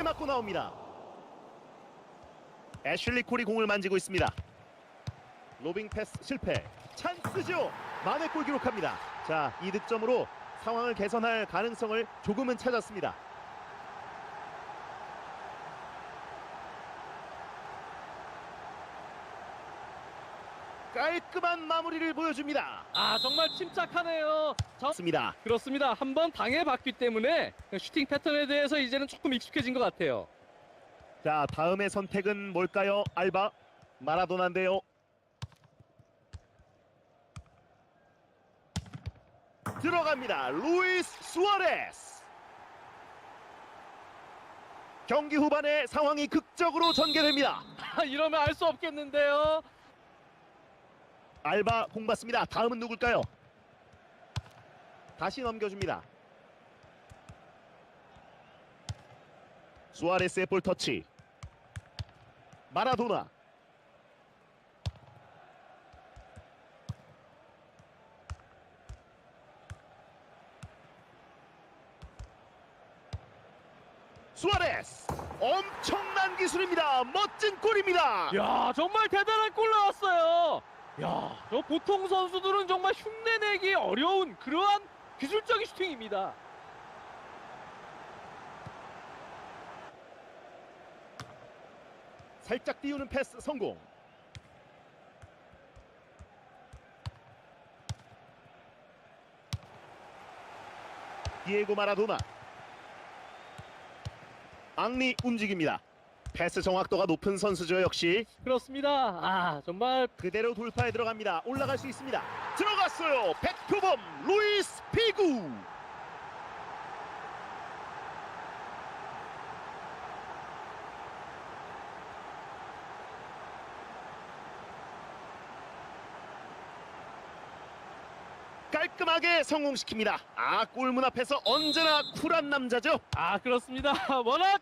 때 맞고 나옵니다. 애슐리 콜이 공을 만지고 있습니다. 로빙 패스 실패. 찬스죠. 만회 골 기록합니다. 자, 이 득점으로 상황을 개선할 가능성을 조금은 찾았습니다. 깔끔한 마무리를 보여줍니다. 아 정말 침착하네요. 저... 맞습니다. 그렇습니다. 한번 당해봤기 때문에 슈팅 패턴에 대해서 이제는 조금 익숙해진 것 같아요. 자, 다음의 선택은 뭘까요? 알바 마라도나인데요. 들어갑니다. 루이스 수아레스. 경기 후반에 상황이 극적으로 전개됩니다. 아, 이러면 알 수 없겠는데요. 알바 공 받습니다. 다음은 누굴까요? 다시 넘겨줍니다. 수아레스의 볼 터치. 마라도나. 수아레스 엄청난 기술입니다. 멋진 골입니다. 야 정말 대단한 골 나왔어요. 야, 저 보통 선수들은 정말 흉내내기 어려운 그러한 기술적인 슈팅입니다. 살짝 띄우는 패스 성공. 디에고 마라도나. 앙리 움직입니다. 패스 정확도가 높은 선수죠 역시. 그렇습니다. 아 정말 그대로 돌파에 들어갑니다. 올라갈 수 있습니다. 들어갔어요. 백표범 루이스 피구. 깔끔하게 성공시킵니다. 아 골문 앞에서 언제나 쿨한 남자죠. 아 그렇습니다. 워낙